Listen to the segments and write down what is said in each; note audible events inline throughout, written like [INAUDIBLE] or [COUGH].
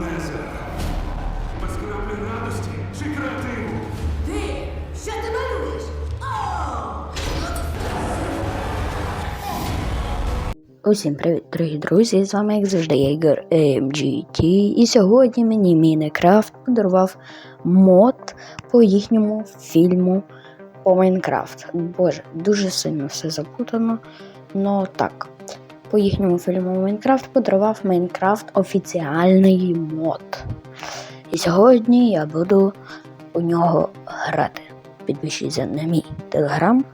незер. Без краплі радості чи креативу. Ти, що ти малюєш? Усім привіт, дорогі друзі! З вами, як завжди, я Ігор MGT. І сьогодні мені Мінекрафт подарував мод по їхньому фільму по Майнкрафт. Боже, дуже сильно все запутано. Ну так, по їхньому фільму Майнкрафт подарував Майнкрафт офіціальний мод. І сьогодні я буду у нього грати. Підпишіться на мій телеграм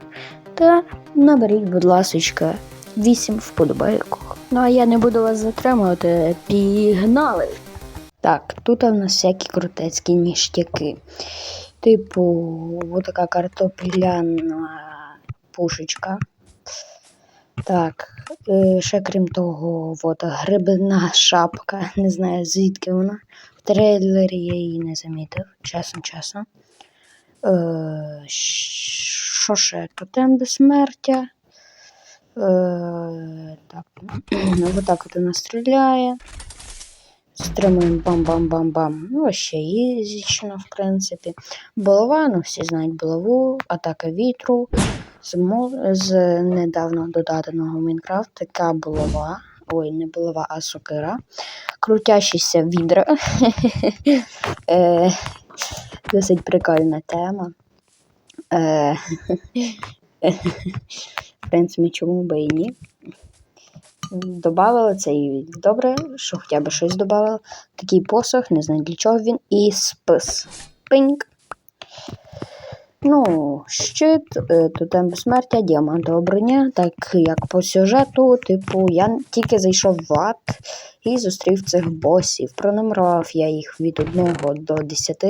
та наберіть, будь ласочка, 8 вподобайок. Ну а я не буду вас затримувати. Пігнали! Так, тут у нас всякі крутецькі ніштяки. Типу, отака картопляна пушечка. Так, е, ще крім того, от грибна шапка. Не знаю звідки вона. В трейлері я її не замітив, чесно, чесно. Е, що ще? Тотем безсмертя. Е, так. [CLEARS THROAT] вот так от вона стріляє. Стримуємо бам-бам-бам-бам. Ну, ще ізічно, в принципі. Булава, ну всі знають булаву, атака вітру. З, з недавно доданого Майнкрафт така булава. Ой, не булава, а сокира. Крутящіся відра. [LAUGHS] Е, Досить прикольна тема. Е, [LAUGHS] В принципі, чому би і ні. Добавили це і добре, що хоча б щось додавали. Такий посох, не знаю для чого він. І спис. Пиньк. Ну, щит, е, тотем безсмертя, діамантова броня. Так як по сюжету, типу, я тільки зайшов в ад і зустрів цих босів. Пронумерував я їх від 1 до 10.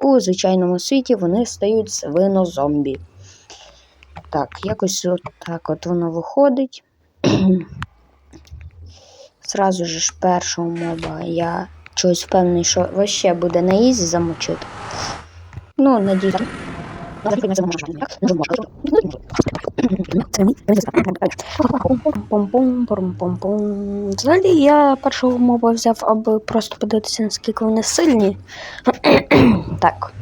У звичайному світі вони стають свино-зомбі. Так, якось от так от воно виходить. [CLEARS THROAT] Зразу ж першого моба я чогось впевнений, що вообще буде на ізі замочити. Ну, надіюсь. Взагалі я першого моба взяв, аби просто подивитися, наскільки вони сильні. [CLEARS THROAT] так.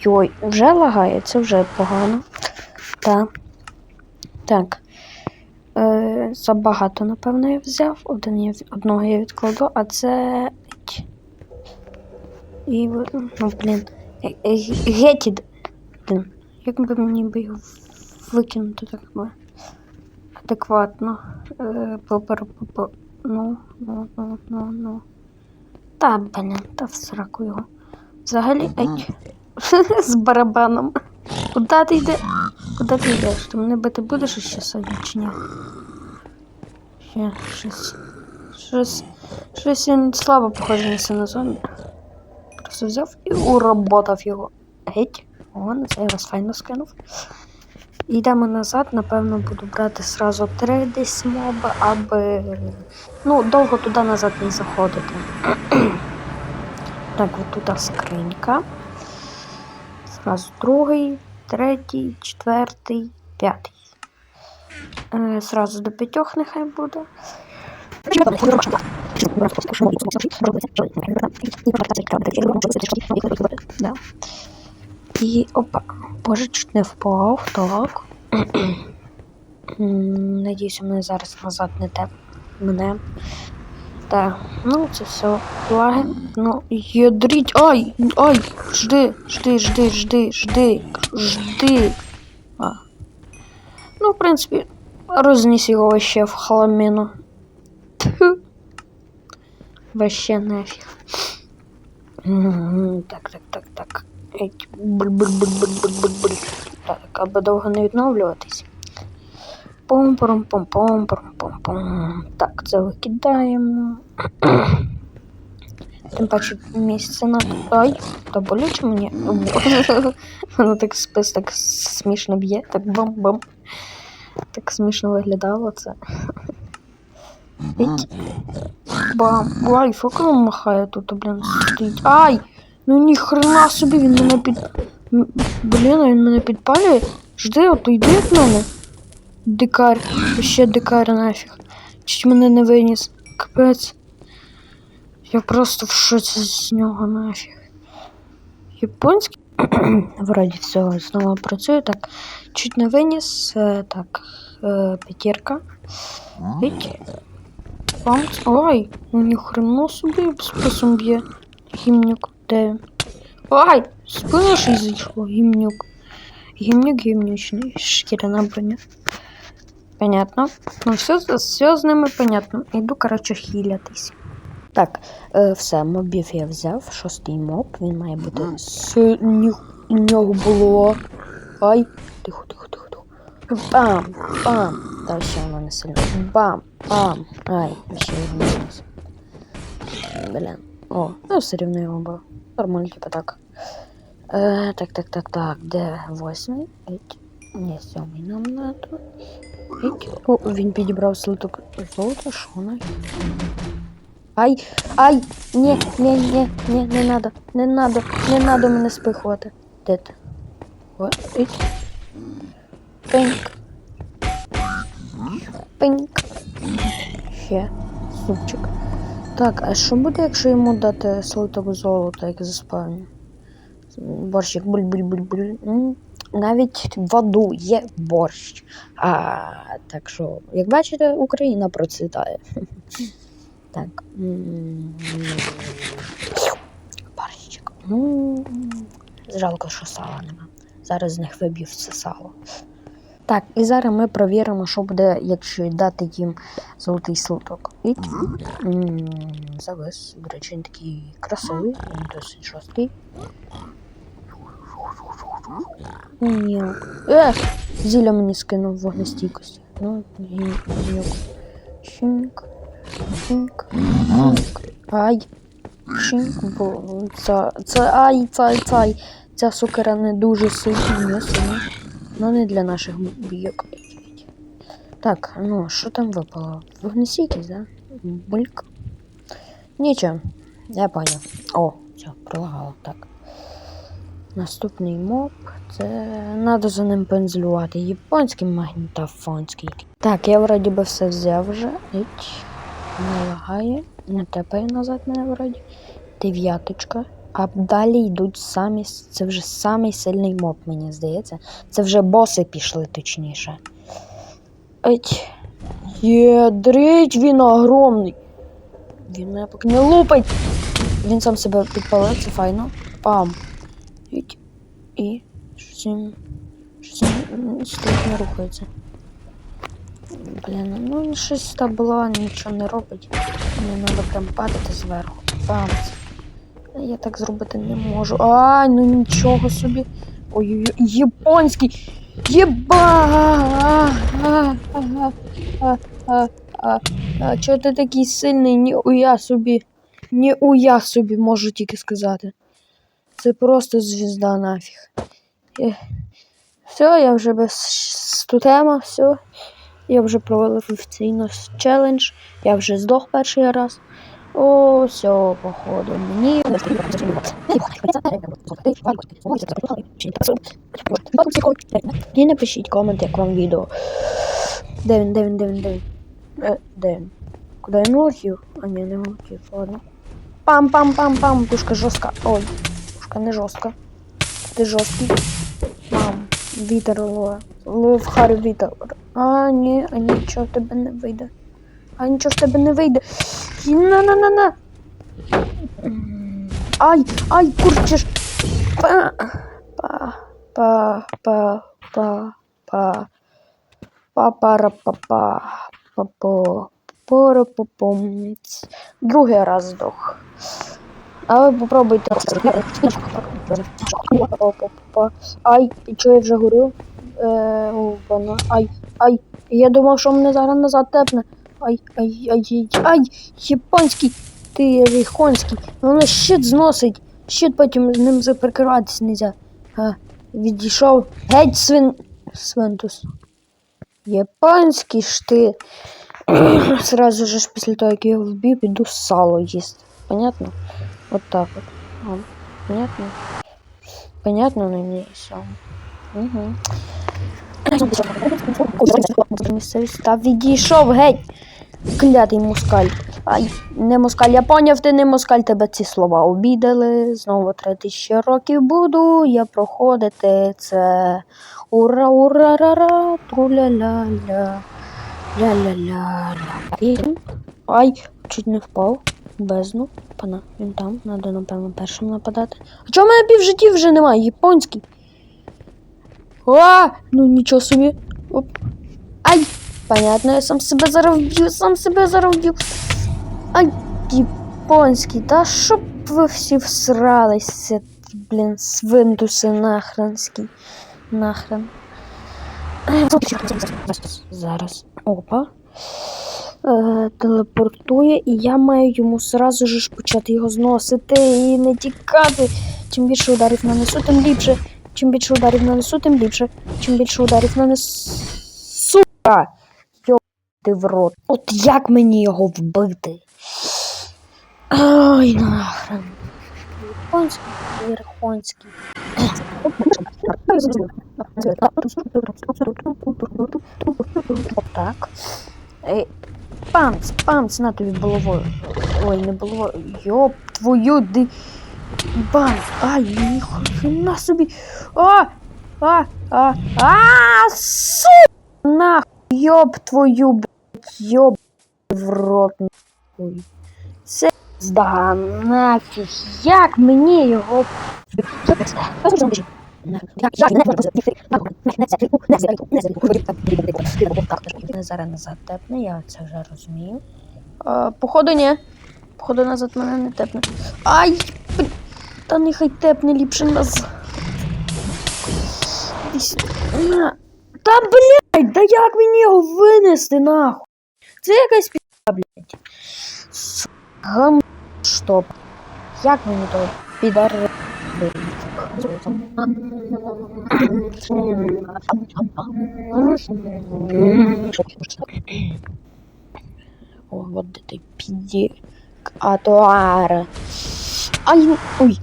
Йой, вже лагає, це вже погано. Так. Так. Е, забагато, напевно, я взяв. Один я, одного я відкладу, а це. І, ну, блін. Е- е-. Блін. Як би мені би його викинути так би адекватно. Е. Ну, ну, ну, ну, ну. Та, блін, та в сраку його. Взагалі, ей. [LAUGHS] З барабаном. Куда ти йдеш? Куди ти йдеш? Ти мене бити будеш ще сьогодні чи ні? Щось. Щось. Щось він слабо похоже на синозомбі. Просто взяв і уработав його. Геть. О, це я вас файно скинув. Йдемо назад, напевно, буду брати сразу три десь моби, аби ну, довго туди назад не заходити. так, от тут скринька. Зразу другий, третій, четвертий, п'ятий. Е, Зразу до п'ятьох нехай буде. Да. І опа. Боже, чуть не впав. Так. Надіюсь, мене зараз назад не те мене. Так, ну це все лаги. Ну, ядріть. Ай! Ай! Жди, жди, жди, жди, жди, жди. А. Ну, в принципі, розніс його вообще в хламіну. Тьфу. Вообще нафіг. Так, так, так, так. Еть, буль-буль-буль-буль-буль-буль. Так, аби довго не відновлюватись. Пом пом пом пом пом пом пом Так, це викидаємо. Тим паче місце на. Ай, та боляче мені. [LAUGHS] Воно так спис так смішно б'є, так бам-бам. Так смішно виглядало це. Бам. Ай, фоком махає тут, блін, стоїть. Ай! Ну ніхрена собі він мене під. Блін, він мене підпалює. Жди, от йди від мене. Дикар. Ще дикар нафіг. Чуть мене не виніс. Капець. Я просто в шоці з нього нафіг. Японський. [CLEARS THROAT] Вроді все знову працює. Так. Чуть не виніс. Е, Так. Е, п'ятірка. Памц. Ой, ну ніхрена собі списом б'є. Гімнюк. Де? Ай! Спину ж зійшло, гімнюк. Гімнюк гімнючний. Шкіряна броня. Понятно. Ну, все, все з ними понятно. Іду, коротше, хілятись. Так, е, все, мобів я взяв. Шостий моб. Він має бути у нього було. Ай. Тихо, тихо, тихо, тихо. Бам! Бам! Та ще воно не сильно. Бам! Бам! Ай, ще відмінилось. Блін. О, ну все рівно його було. Нормально, типа так. Е, так, так, так, так. Де восьмий? Еть. Ні, сьомий нам надо. О, він підібрав слиток золота, що на? Ай, ай, ні, ні, ні, ні, не надо, не надо, не надо мене спихувати. Де ти? О. Пинк. Пинк. Ще. Супчик. Так, а що буде, якщо йому дати слиток золота, як заспавню? Борщик буль-буль-буль-буль. Навіть в аду є борщ. А, так що, як бачите, Україна процвітає. [LAUGHS] Так. Борщик. Жалко, що сала нема. Зараз з них виб'ю все сало. Так, і зараз ми провіримо, що буде, якщо дати їм золотий слиток. Завис. До речі, він такий красивий, він досить жорсткий. Ні. Е! Зілля мені скинув вогнестійкості. Ну, гіньок. Щінк. Щінк. Щінк. Ай. Щінк. Бо це, це, ай, цай, цай. Ця сукера не дуже сильна, сильна. Ну, не для наших бійок. Так, ну, що там випало? Вогнестійкість, да? Бульк. Нічого, я поняв. О, все, пролагало, так. Наступний моб. Це треба за ним пензлювати. Японський магнітофонський. Так, я вроді би все взяв вже. Іть. Не лагає. Не тепає назад мене вроді. Дев'яточка. А далі йдуть самі. Це вже самий сильний моб, мені здається. Це вже боси пішли, точніше. Еть. Єдрить, він огромний. Він мене поки не лупить. Він сам себе підпалив, це файно. Пам. Іть. І. Щось. Щось він не рухається. Блін, ну він щось табло, нічого не робить. Мені треба прям падати зверху. Пам. Я так зробити не можу. Ай, ну нічого собі. Ой-ой-ой, японський. Єба! Чого ти такий сильний? Ні уя собі. Ні уя собі, можу тільки сказати. Це просто звізда нафіг. Е, Все, я вже без стутема, все. Я вже провалив офіційно челендж. Я вже здох перший раз. О, все, походу, мені. І напишіть комент, як вам відео. Де він, де він, де він, де він? Е, де він? Куди він летів? А ні, не летів, ладно. Пам-пам-пам-пам, пушка жорстка. Ой, пушка не жорстка. Ти жорсткий. Мам, вітер лове. Лов хар вітер. А, ні, а нічого в тебе не вийде. А нічого в тебе не вийде. На-на-на-на. Ай, ай, курчиш. Па, па, па, па, па, па. Па-пара-па-па. Па-по. Пора-па-пом. Другий раз здох. А ви попробуйте. Ай, чого я вже горю? Е, о. Ай, ай. Я думав, що мене зараз назад тепне. Ай, ай, ай, ай, ай, японський, ти рейхонський. Воно щит зносить. Щит потім з ним заприкриватися нельзя. А, відійшов. Геть свин. Свинтус. Японський ж ти. [CLEARS THROAT] Сразу же після того, як я вбив, піду сало їсти. Понятно? От так от. О. Понятно? Понятно, надіюся. Угу. Та відійшов геть. Клятий москаль. Ай, не москаль, я поняв, ти не москаль, тебе ці слова обідали. Знову три тисячі років буду я проходити це. Ура, ура, ра, ра, тру-ля-ля-ля. Ля-ля-ля-ля. Ай, чуть не впав. Бездну. Пана, він там, треба, напевно, першим нападати. А чого в мене пів життів вже немає? Японський. А, ну нічого собі. Оп. Ай! Понятно, я сам себе зараз сам себе зараз. Ай, японський, та щоб ви всі всралися, блін, свинтуси нахренські. Нахрен. Зараз. Опа. Е, телепортує, і я маю йому сразу ж почати його зносити і не тікати. Чим більше ударів нанесу, тим ліпше. Чим більше ударів нанесу, тим ліпше. Чим більше ударів нанесу. Сука! Йобати в рот. От як мені його вбити? Ай, нахрен. Японський, Єрхонський. Так. Памц, памц, на тобі головою. Ой, не головою. Йоп, твою ди. Бам! Ай, ніхрена собі. А! А! А! А! Су! Нахуй! Йоп твою, блядь, йоп в рот нахуй. Це зда нафіг. Як мені його... Зараз назад тепне, я це вже розумію. А, походу, ні. Походу назад мене не тепне. Ай! Та нехай тепне ліпше назад. Та блядь, да як мені його винести нахуй? Це якась пі***а, блядь. Гам... Штоп. Як мені то підар... О, вот это пиди. Атуара. Ай, ой.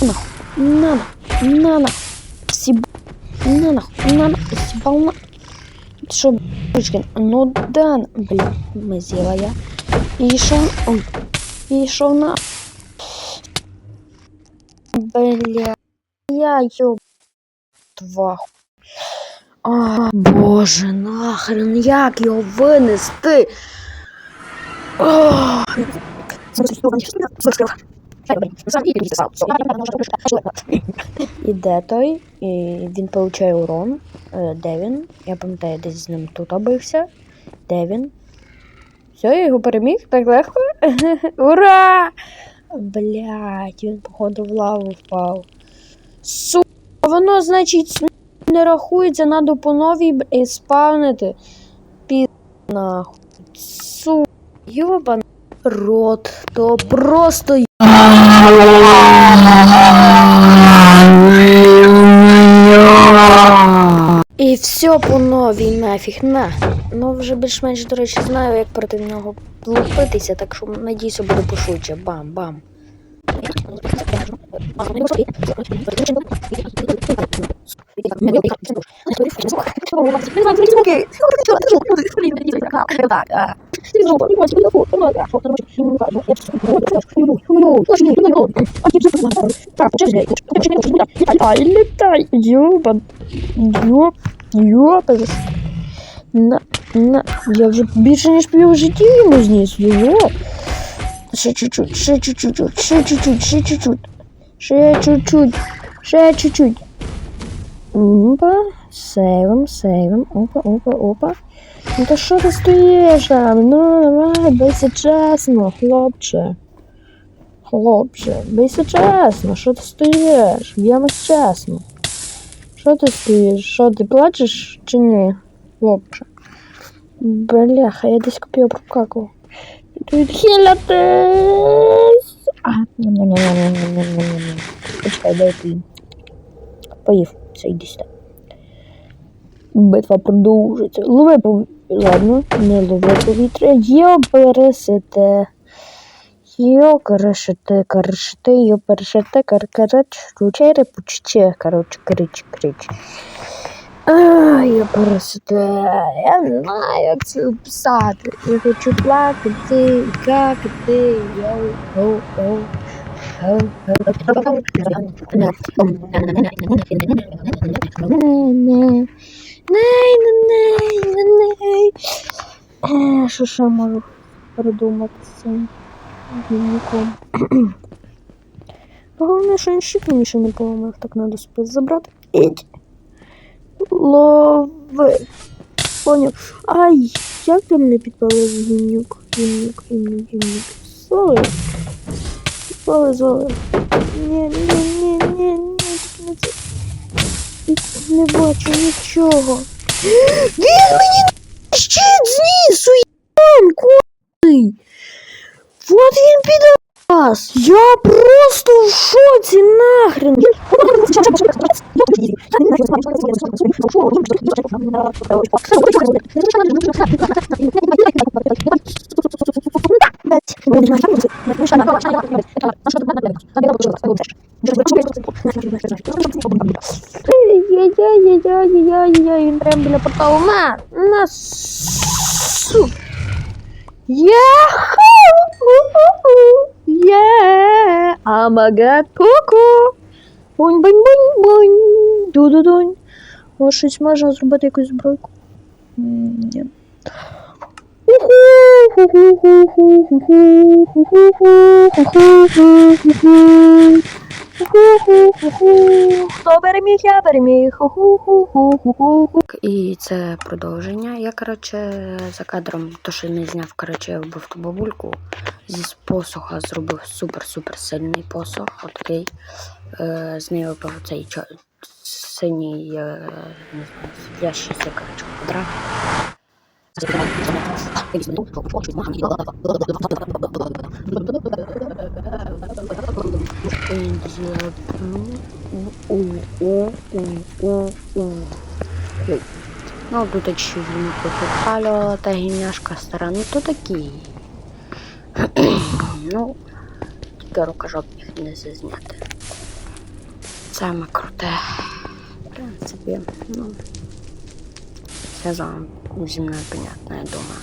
Нахуй, на нахуй, на нахуй. Всеб... На нахуй, на нахуй, съебал на... Что, б***очкин? Ну да, блин, мы я. И шо, ой, и шо на... Бля, я ёб... Тваху. А, боже, нахрен, як його винести? Ох. Іде той, і він получає урон. Е, Де він? Я пам'ятаю, десь з ним тут бився. Де він? Все, я його переміг так легко. [LAUGHS] Ура! Блять, він, походу, в лаву впав. Су, воно, значить, не рахується, надо по новій спавнити. Пі нахуй. Су, йобан рот, то просто І все по новій нафіг на. Ну вже більш-менш, до речі, знаю, як проти нього лупитися, так що надійся буде пошвидше. Бам-бам. Ай, летай, ёбан. Ёп, ёпа. На, на, я вже більше ніж пів житті йому зніс, йо. Ще чуть-чуть, ще чуть-чуть, ще чуть-чуть, ще чуть-чуть. Ще чуть-чуть, ще чуть-чуть. Опа, сейвом, сейвом, опа, опа, опа. Ну та що ти стоїш там? Ну, давай, бийся чесно, хлопче. Хлопче, бийся чесно, що ти стоїш? Б'ємось чесно. Що ти стоїш? Що ти плачеш чи ні? Хлопче. Бляха, я десь копію прокакав. Відхилятись! А. Почекай, дай ти. Поїв, це сюди. Битва продовжується. Лови повітря. Ладно, не лови повітря. Є пересите. Йо, карашете, карашете, йо, перешете, кар, карач, ручере, короче, крич, крич. Ай, я пересете, я не знаю, як це описати. Я хочу плакати, какати, йоу, оу, оу. Е, Що ще можу придумати з цим дневником? [CLEARS THROAT] Головне, що інщик мені ще не поламав, так треба спис забрати. Лови. Поняв. Ай, як ти мене підпалив гімнюк? Гімнюк, гімнюк, гімнюк. Звали. Звали, звали. Ні, ні, ні, ні, ні, не це. Не бачу нічого. Він мені щит знісу, єбан, куди? Вот він підас. Я просто в шоці нахрен. Яй-яй-яй-яй-яй-яй, він прям біля порталу. На, на, су. Яху! Yeah! Амага ку-ку! Бунь-бунь-бунь-бунь! Ду-ду-дунь! Може, щось можна зробити якусь збройку? М, Ні. І це продовження. Я, коротше, за кадром, то що не зняв, коротше, я вбив ту бабульку. Зі посуха зробив супер-супер сильний посух. Отакий. Е, з нею випав цей синій, не знаю, світлящийся, коротше, квадрат. Ну, тут еще палю та гімняшка стара, ну то такі. [CLEARS THROAT] ну, тільки рукожоп їх не зазняти. Саме круте. В принципі, ну. Все з вами зі мною понятно, я думаю.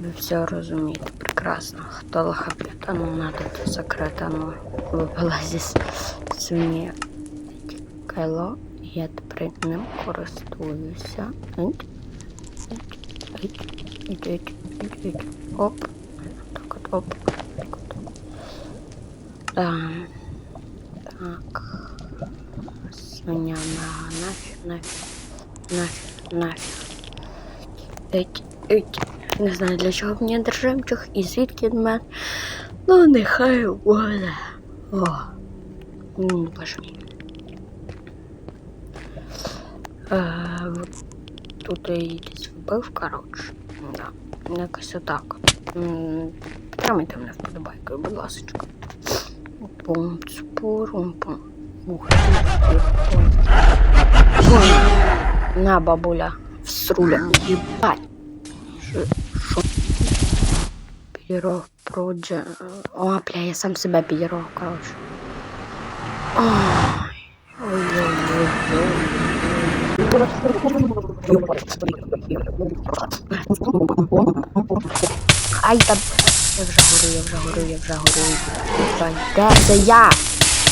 Ви все розумієте прекрасно. Хто лохап'є, та ну надо це закрити, ну випала зі свині кайло, і я тепер ним користуюся. Ить, ить, ить, ить, ить, ить, ить. Оп. Так от, оп. Так от. Да. Так. Свиня на нафіг, нафіг, Нафіг, нафіг. Ить, ить. Не знаю, для чого мені держимчуг і звідки в мене. Ну, нехай буде. О. Боже мій. Е, тут десь вбив, коротше. Да. Якось отак. М, Підтримайте мене вподобайкою, будь ласка. Пум, цпурум, пум. Ух. На, бабуля, всруля. Єбать. Що? Підіров, проджа. О, бля, я сам себе підіров, коротше. Ой. Ой-ой-ой. Ай, там. Я вже горю, я вже горю, я вже горю. Ай, Де це я?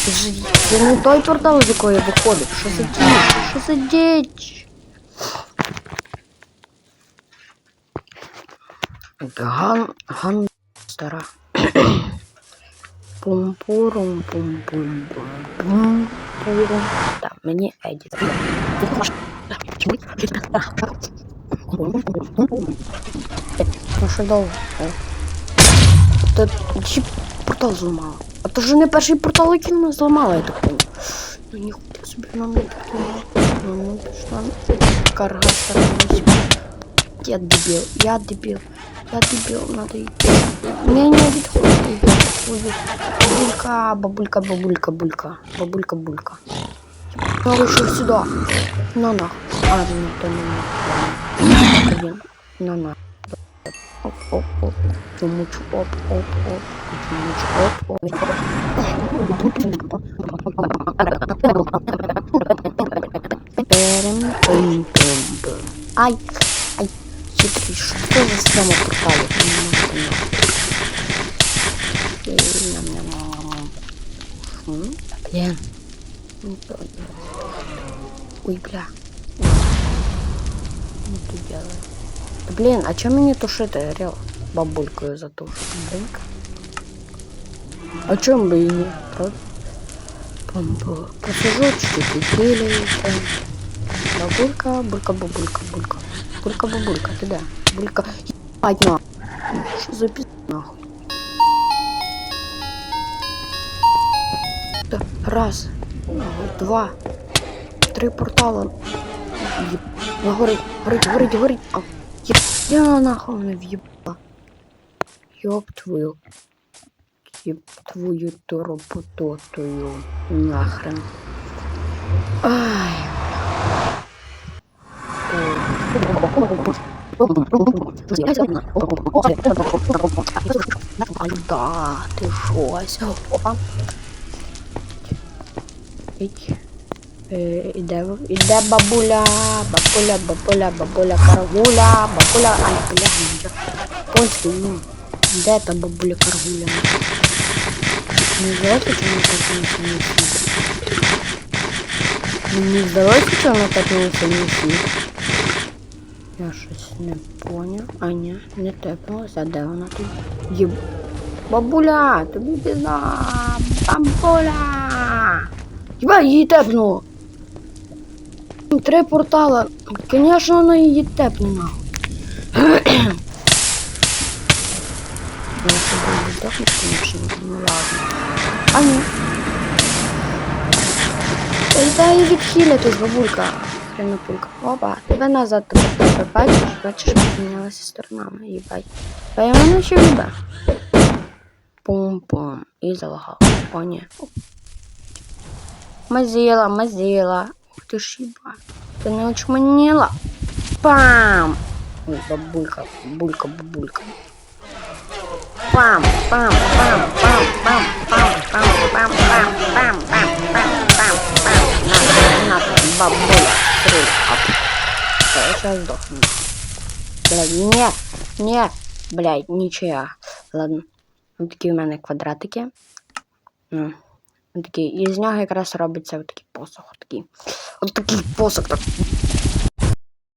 Це ж це не той портал, з якого я виходив. Що за діч? Що за діч? Ган, ган стара. Пум-пурум, пум-пум, пум-пум, пурум. Так, мені Еді. Ну що довго? Та портал зламала? А то вже не перший портал, який ми зламали, я так понял. Ну ніхуя собі нам не таке. Ну, пішла карга. Я дебіл, я дебіл, Я дебил, надо идти. Мне не обидно. Бабулька, бабулька, бабулька, булька. Бабулька, булька. Я вышел сюда. На на. А, ну, нет, не на. Блин. На на. Оп, оп, оп. Ну, Чумучу, оп, оп, оп. Чумучу, оп, оп. Ай цьому порталі. Блін. Ой, бля. Блін, а чому мені тушити рел бабулькою затушу? Блінк. А чому би і ні? Правда? Посижу чуть-чуть пиленько. Бабулька, булька, бабулька, булька. Булька, бабулька, ты да. Булька. На. Что за пиз... нахуй? Раз. Два. Три портала. Ну, горить, горить, горить, горить. А, єб... Я нахуй не в'єбала. Йоп твою. Єб твою торопототою. Нахрен. Ай. Да, ти щось. Опа. Е, Іде, іде бабуля, бабуля, бабуля, бабуля, каргуля, бабуля, ай, бля. Польський, ну, де та бабуля каргуля? Не здалося, чи вона так не сніг? Мені здалося, чи вона так не сніг? Я щось не поняв. А ні, не тепнулася, де вона тут? Єб... Бабуля, тобі біда, бабуля! Єба, її тепнуло. Три портала. Конечно, вона її [CLEARS THROAT] конечно, ну ладно. А ні. Дай її відхиляти, бабулька. Хренопулька. Опа, тебе назад тебе бачиш, бачиш, помінялася сторонами, їбать. Та я мене ще любе. Пум-пум. І залагав. О, ні. Мазила, мазила. Ух ты ж еба. Ты не очманіла. Пам! Ой, бабулька, бабулька, бабулька. Пам, пам, пам, пам, пам, пам, пам, пам, пам, пам, пам, пам, пам, пам. На, на, бабуля, стрель. Оп. Всё, я сейчас сдохну. Блядь, нет, нет, блядь, нічия. Ладно. Ось такі у мене квадратики. Ну. Такий. І з нього якраз робиться отакий посох. Такий. От такий посох. Так.